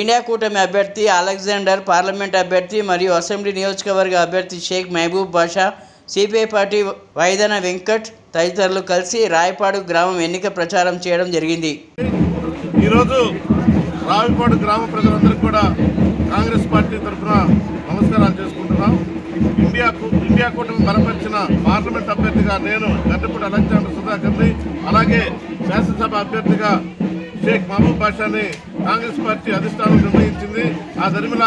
India కూటమి అభ్యర్థి Alexander parliament అభ్యర్థి మరియు అసెంబ్లీ నియోజకవర్గ అభ్యర్థి షేక్ మహబూబ్ బాషా సిపిఐ పార్టీ వైదన వెంకట్ తదితరులు కలిసి రాయపాడు గ్రామం ఎన్నిక ప్రచారం చేయడం జరిగింది. ఈరోజు రావిపాడు గ్రామ ప్రజలందరికీ కూడా కాంగ్రెస్ పార్టీ తరఫున నమస్కారాలు చేసుకుంటున్నాం. ఇండియాకు ఇండియా కూటమి బలపరిచిన పార్లమెంట్ అభ్యర్థిగా నేను గడ్డపూడి అలెగ్జాండర్ సుధాకర్ని అలాగే శాసనసభ అభ్యర్థిగా షేక్ మహబూబ్ బాషాని కాంగ్రెస్ పార్టీ అధిష్టానం నిర్ణయించింది. ఆ దరిమిల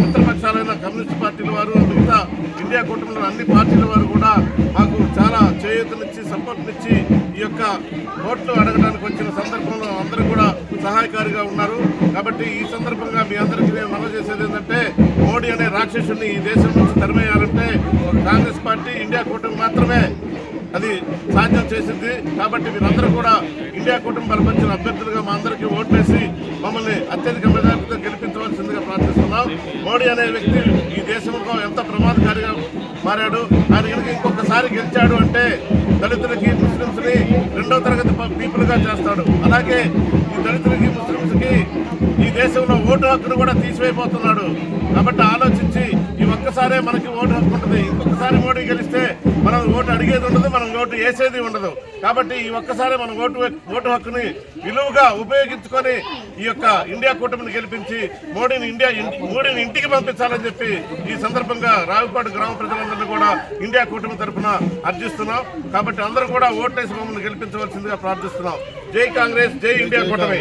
మిత్రపక్షాలైన కమ్యూనిస్ట్ పార్టీల వారు మిగతా ఇండియా కూటమిలో అన్ని పార్టీల వారు కూడా మాకు చాలా చేయూతనిచ్చి సపోర్ట్నిచ్చి ఈ యొక్క ఓట్లు అడగడానికి వచ్చిన సందర్భంలో అందరూ కూడా సహాయకారిగా ఉన్నారు. కాబట్టి ఈ సందర్భంగా మీ అందరికీ నేను మనం చేసేది ఏంటంటే మోడీ అనే రాక్షసుని ఈ దేశం నుంచి తరిమేయాలంటే కాంగ్రెస్ పార్టీ ఇండియా కూటమి మాత్రమే అది సాధ్యం చేసింది. కాబట్టి మీరందరూ కూడా ఇండియా కూటమి బలపరిచిన అభ్యర్థులుగా మా అందరికీ ఓట్లేసి మమ్మల్ని అత్యధిక మెజార్టీతో గెలిపించవలసిందిగా ప్రార్థిస్తున్నాం. మోడీ అనే వ్యక్తి ఈ దేశంలో ఎంత ప్రమాదకారిగా మారాడు. ఆయన కనుక ఇంకొకసారి గెలిచాడు అంటే దళితులకి ముస్లింస్ని రెండో తరగతి పీపుల్గా చేస్తాడు. అలాగే ఈ దళితులకి ముస్లింస్కి ఈ దేశంలో ఓటు హక్కును కూడా తీసివేయబోతున్నాడు. కాబట్టి ఆలోచించి ఈ ఒక్కసారే మనకి ఓటు హక్కు ఉంటుంది. ఇంకొకసారి మోడీ గెలిస్తే మనం ఓటు అడిగేది ఉండదు మనం ఓటు వేసేది ఉండదు. కాబట్టి ఈ ఒక్కసారి మనం ఓటు ఓటు హక్కుని విలువగా ఉపయోగించుకొని ఈ యొక్క ఇండియా కూటమిని గెలిపించి మోడీని ఇండియా మోడీని ఇంటికి పంపించాలని చెప్పి ఈ సందర్భంగా రావిపాడు గ్రామ ప్రజలందరినీ కూడా ఇండియా కూటమి తరఫున అర్జిస్తున్నాం. కాబట్టి అందరూ కూడా ఓట్లేసి మమ్మల్ని గెలిపించవలసిందిగా ప్రార్థిస్తున్నాం. జై కాంగ్రెస్ జై ఇండియా కూటమి.